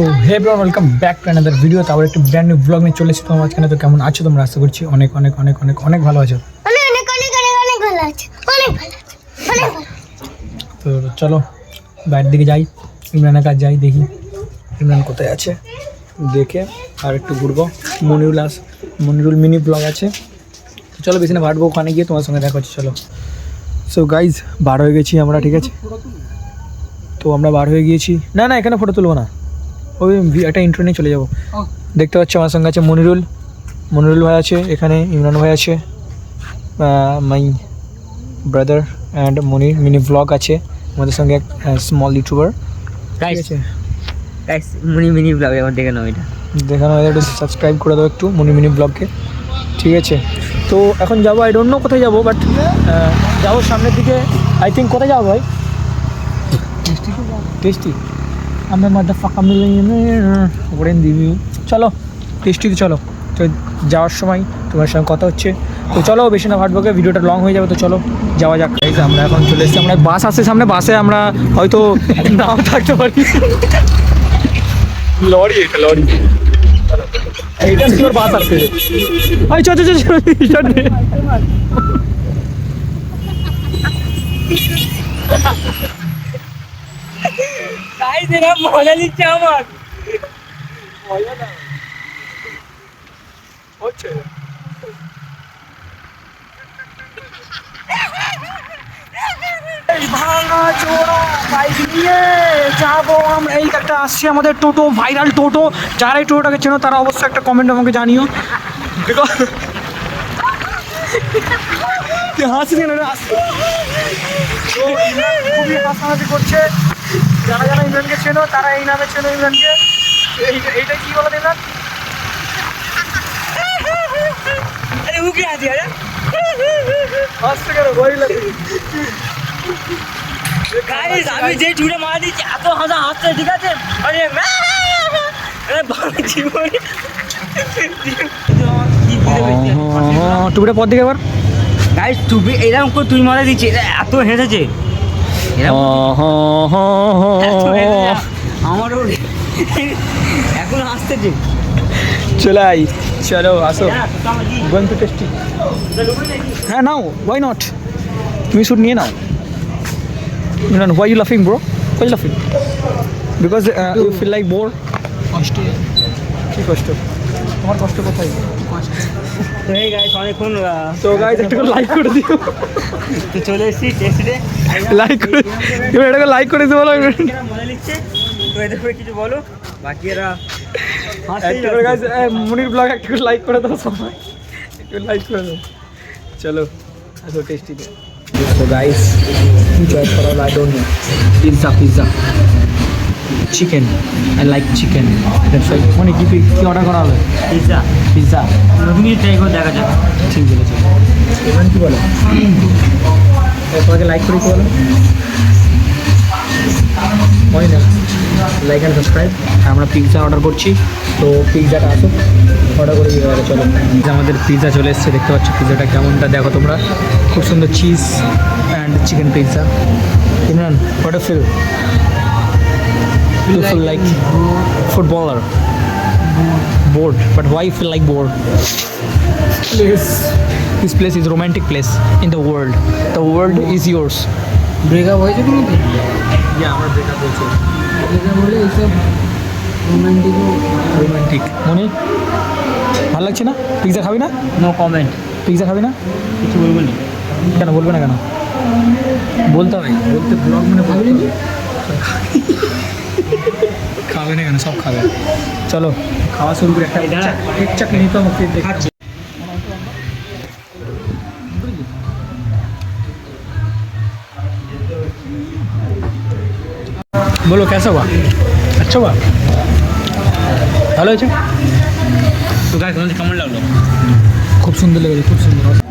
So hey welcome back to another video তারপর একটু brand new blog নিয়ে চলে এসেছি তোমার মাঝখানে তো কেমন আছো তোমরা? আশা করছি অনেক অনেক অনেক অনেক অনেক ভালো আছো। তো চলো বাইরের দিকে যাই। ইমরানের কাজ যাই দেখি। ইমরান কোথায় আছে? দেখে আর একটু ঘুরবো। Monirul as Monirul mini vlog আছে। চলো বেশি না ভাটবো ওখানে গিয়ে তোমার সঙ্গে দেখা হচ্ছে চলো। সো গাইজ বার হয়ে গেছি আমরা ঠিক আছে? তো আমরা বার হয়ে গিয়েছি। না না এখানে ফটো তুলবো না। ওই একটা ইন্ট্রো নিয়ে চলে যাব। দেখতে পাচ্ছি আমার সঙ্গে আছে মনিরুল। মনিরুল ভাই আছে এখানে ইমরান ভাই আছে my brother and Monir mini vlog আছে আমাদের সঙ্গে এক স্মল ইউটিউবার ঠিক আছে? গাইস মুনি মিনি ব্লগ আমার দেখে নাও এটা। দেখানো হয় একটু সাবস্ক্রাইব করে দাও একটু মনি মিনি ব্লগকে ঠিক আছে? তো এখন যাব আই ডোন্ট নো কোথায় যাব বাট যাব সামনের দিকে। আই থিঙ্ক কোথায় যাব ভাই? টেস্টি? আমরা মাথা ফাঁকা মিলে ওপরে দিবি চলো টেস্টিতে চলো। তো যাওয়ার সময় তোমার সঙ্গে কথা হচ্ছে। তো চলো বেশি না ভাটবকে ভিডিওটা লং হয়ে যাবে তো চলো যাওয়া যাক। যে আমরা এখন চলে এসেছি। আমরা বাস আসছে সামনে। বাসে আমরা হয়তো নাও থাকতে পারি। লরি এটা লরি। এইটা বাস আসছে। আই চল চল চল চল গাইস এরা মজা নিচ্ছে আমার। হচ্ছে। ভাঙা চোরা বাইক নিয়ে যাব আমরা। এই একটা আসছে আমাদের টোটো ভাইরাল টোটো। যারা এই টোটোটাকে চেনো তারা অবশ্যই একটা কমেন্ট আমাকে জানিও। খুবই হাসাহাসি করছে। যারা যারা ইমরানকে চেনো তারা এই নামে চেনো ইমরানকে এই এইটা কি বলো ইমরান আরে উকে আছি আরে। হাসতে কেন ভয় লাগে। গাইস আমি যে চুড়ে মারা দিচ্ছি এত হাসা হাসছে ঠিক আছে? আরে পেয়েছি পর দিকে এবার গাইস তুমি এরকম করে তুই মারা দিচ্ছি এত হেসেছে, আমারও এখন হাসতেছে চলে আই চলো আসো। গোয়িং টু টেস্টি হ্যাঁ নাও ওয়াই নট তুমি শুট নিয়ে নাও। না ওয়াই ইউ লাফিং ব্রো ওয়াই লাফিং because you feel like bore কষ্ট। কি কষ্ট? তোমার কষ্ট কোথায়? তো এই গাইস অনেকক্ষণ তো একটু লাইক করে দিও। তো চলে এসেছি টেস্টে লাইক করে তুমি এটাকে লাইক করে দিও বলো। তো এদের কিছু বলো। বাকি এরা একটা করে যাচ্ছে। মনির ব্লগ একটু লাইক করে দাও সবাই। একটু লাইক করে দাও। চলো আসো টেস্টিতে সো গাইস কি চয়েস করা I don't know pizza pizza chicken I like chicken মানে কি কি অর্ডার করা হবে? পিৎজা পিৎজা তুমি ট্রাই করে দেখা যাক। ঠিক বলেছ। এবার কি বলো? তোমাকে লাইক করে কি বলো? হয় না লাইক অ্যান্ড সাবস্ক্রাইব আমরা পিৎজা অর্ডার করছি। তো পিৎজাটা আসো অর্ডার করে দিয়ে গেলে চলো। যে আমাদের পিৎজা চলে এসেছে দেখতে পাচ্ছ পিৎজাটা কেমনটা? দেখো তোমরা। খুব সুন্দর cheese and chicken pizza Imran what feel You feel like footballer. Bored. But why you feel like bored? Place. This place is romantic place in the world. The world is yours. Breakup হয়েছে কি নাকি Yeah, আমার breakup হয়েছে। Breakup হলে এইসব romantic Romantic. মনে ভালো লাগছে না পিৎজা খাবি না নো কমেন্ট পিৎজা খাবি না কিছু বলবো না কেন বলবে না কেন বলতে হবে বলতে ব্লগ মানে বলতে হবে। খাবে না কেন সব খাবে চলো খাওয়া শুরু করে একটা এই দাঁড়া। এক চাকরি নিতে হবে ফির দেখাচ্ছি बोलो कैसा हुआ अच्छा हुआ ভালো হয়েছে তো গাইস তোমাদের কেমন লাগলো খুব সুন্দর লেগেছে খুব সুন্দর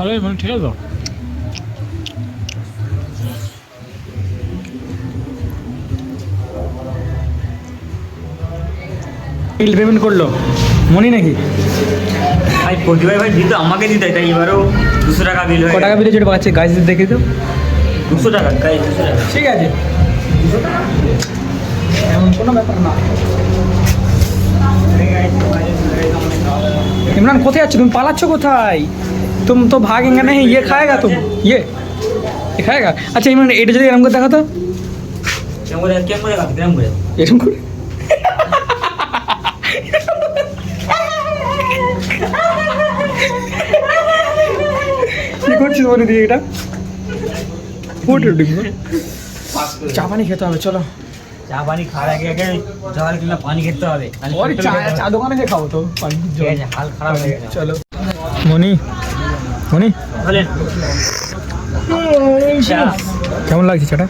ভালোই মানে ঠিক আছে তো? বিল পেমেন্ট করল। মনি নাকি? ভাই প্রতিভাই ভাই দিত আমাকে দিতে তাই এবারও দুশো টাকা বিল হয় টাকা বিল যেটা পাচ্ছে? গাইজ দেখে তো। দুশো টাকা গাইজ দুশো টাকা। ঠিক আছে। এমন কোনো ব্যাপার না। ইমরান কোথায় যাচ্ছ? তুমি পালাচ্ছ কোথায়? तुम तो भागेंगे नहीं ये खाएगा तुम ये ये খায়গা আচ্ছা এই মানে এটা যদি এরকম করে দেখাতো এরকম করে কেমন করে রাখতে এরকম করে এরকম করে কি করছিস মনে দিয়ে এটা ফুট উঠে চা পানি খেতে হবে চলো চা পানি খাওয়ার আগে আগে জল কিনা পানি খেতে হবে চা চা দোকানে যে খাবো তো পানি জল হাল খারাপ হয়ে চলো মনি মনি কেমন লাগছে চাটা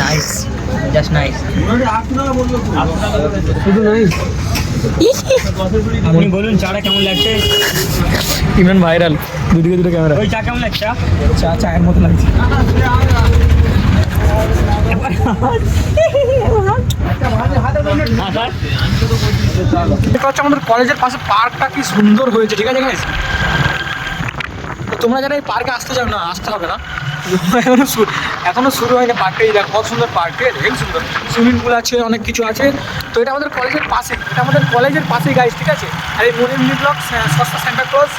নাইস জাস্ট নাইস শুধু নাই আপনি বলুন চাটা কেমন লাগছে? ইমরান ভাইরাল। দুদিকে দুটো ক্যামেরা ওই চা কেমন লাগছে? চা? চা চায়ের মতো লাগছে। হ্যাঁ এটা হচ্ছে আমাদের কলেজের পাশে পার্কটা কি সুন্দর হয়েছে ঠিক আছে তোমরা যারা এই পার্কে আসতে চাও না, আসতে হবে না। এখনও শুরু এখনও শুরু হয়নি পার্কটা, এই দেখো, কত সুন্দর পার্ক আছে? সুন্দর। সুইমিং পুল আছে, অনেক কিছু আছে। তো এটা আমাদের কলেজের পাশে, এটা আমাদের কলেজের পাশেই গাইস ঠিক আছে? আর এই মনি মিনি ব্লক সস্তা সেন্টা ক্লজ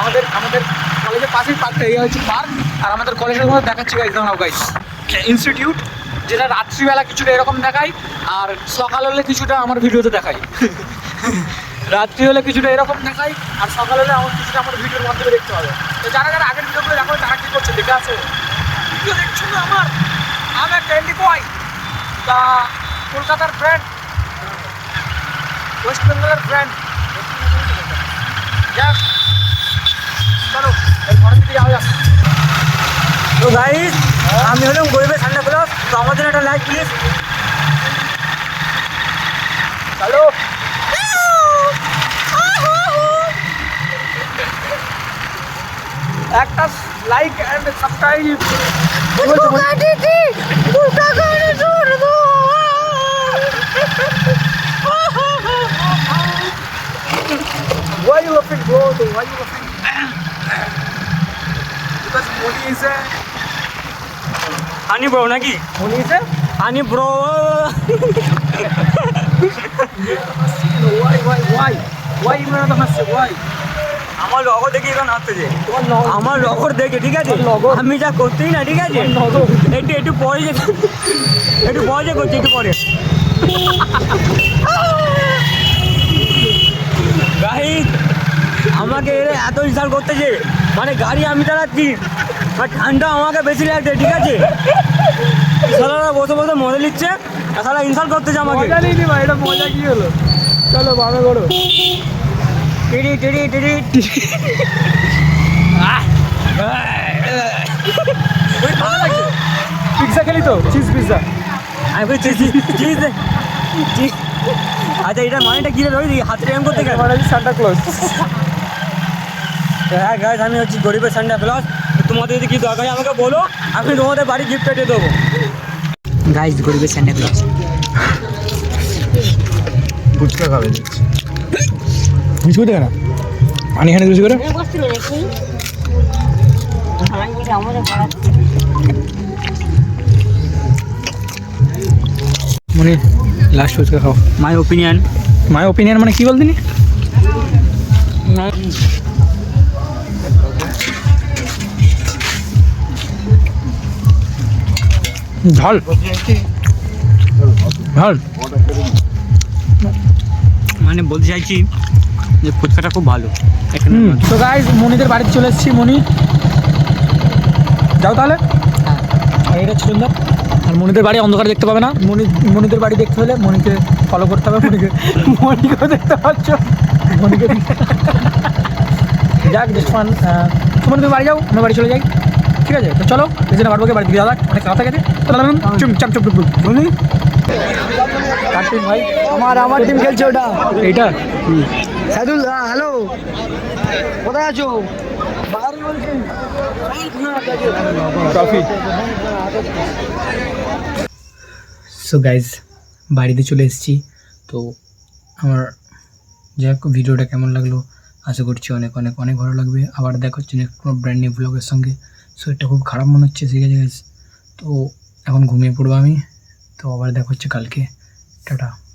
আমাদের আমাদের কলেজের পাশেই পার্কটা, এই হচ্ছে পার্ক। আর আমাদের কলেজের মধ্যে দেখাচ্ছি গাইস দাঁড়াও গাইস ইনস্টিটিউট যেটা রাত্রিবেলা কিছুটা এরকম দেখায়, আর সকাল হলে কিছুটা আমার ভিডিওতে দেখাই রাত্রি হলে কিছুটা এরকম দেখাই আর সকাল হলে আমার কিছুটা আমার ভিডিওর মাধ্যমে দেখতে হবে। তো যারা যারা আগের ভিডিওগুলো দেখো তারা কী করছে দেখে আছে? ভিডিও দেখছ না আমার? আমি ক্যান্ডি বয় তা কলকাতার ব্র্যান্ড ওয়েস্ট বেঙ্গলের চলো ঘরের দিকে যাওয়া তো গাইস আমি হলাম গরিবের ঠান্ডা প্লাস তো আমাদের একটা লাইক প্লিজ চলো একটা লাইক অ্যান্ড সাবস্ক্রাইব দিদি দুটা করে ধরবো Why you laughing, bro? Why you laughing? because Moni is a honey bro নাকি Moni is a honey bro why why why why you not the why? আমার লগর দেখে এখন লগ আমার লগর দেখে ঠিক আছে? আমি যা করতেই না ঠিক আছে? একটু একটু পরে যে একটু পরে যে করছি একটু পরে। গাইস আমাকে এরা এত ইনসাল্ট করতেছে মানে গাড়ি আমি চালাচ্ছি আর ঠান্ডা আমাকে বেশি লাগছে ঠিক আছে? সালারা বসে বসে মজা নিচ্ছে আর সালা ইনসাল্ট করতেছে আমাকে। মজা ভাই এটা মজা কি হলো? চলো বামে করো। পিৎজা খেলি তো? চিজ পিৎজা আমি বলছি চিজ চিজ আচ্ছা এটা মানেটা কি রে? রোহিত হাতে এম করতে গেল মানে সান্টা ক্লজ হ্যাঁ গাইজ আমি হচ্ছি গরিবের সান্ডা প্লাস তোমাদের যদি কি দরকার আমাকে বলো। আমি তোমাদের বাড়ি গিফট দিয়ে দেবো। গাইজ গরিবের সান্ডা প্লাস ফুচকা খাবে। বিস্কুট দেবে না? পানি খানে বিস্কুট করে? দেখি মানে লাস্ট ফুচকা খাও। মাই ওপিনিয়ন মাই ওপিনিয়ন মানে কি বলতিনি ঝাল। ঝাল। মানে বলতে চাইছি যে ফুচকাটা খুব ভালো। এখানে তো গাইজ মনিদের বাড়িতে চলে এসেছি মনি যাও তাহলে। আর এটা সুন্দর। আর মনিদের বাড়ি অন্ধকার দেখতে পাবে না। মনি মনিদের বাড়ি দেখতে হলে মনিকে ফলো করতে হবে মনিকে মনিকেও দেখতে পাচ্ছ। মনিকে যাক জাস্ট ফান তুমি বাড়ি যাও আমি বাড়ি চলে যাই। ঠিক আছে? তো চলো এই জন্য বাড়বো বাড়ি দিয়ে যাক। অনেক রাত গেছে। তো চুম চাপ চুপ চুপ কার্তিক ভাই। আমার আমার টিম খেলছে ওটা। এইটা? সাদুল হ্যালো। কোথায় আছো? ট্রফি। সো গাইজ বাড়িতে চলে এসেছি। তো আমার যাই হোক ভিডিওটা কেমন লাগল? আশা করছি অনেক অনেক অনেক ভালো লাগবে। আবার দেখা হচ্ছে কোনো ব্র্যান্ড নিউ ব্লগের সঙ্গে। শরীরটা খুব খারাপ মনে হচ্ছে, ঠিক আছে তো এখন ঘুমিয়ে পড়ব আমি। তো আবার দেখা হচ্ছে কালকে। টাটা।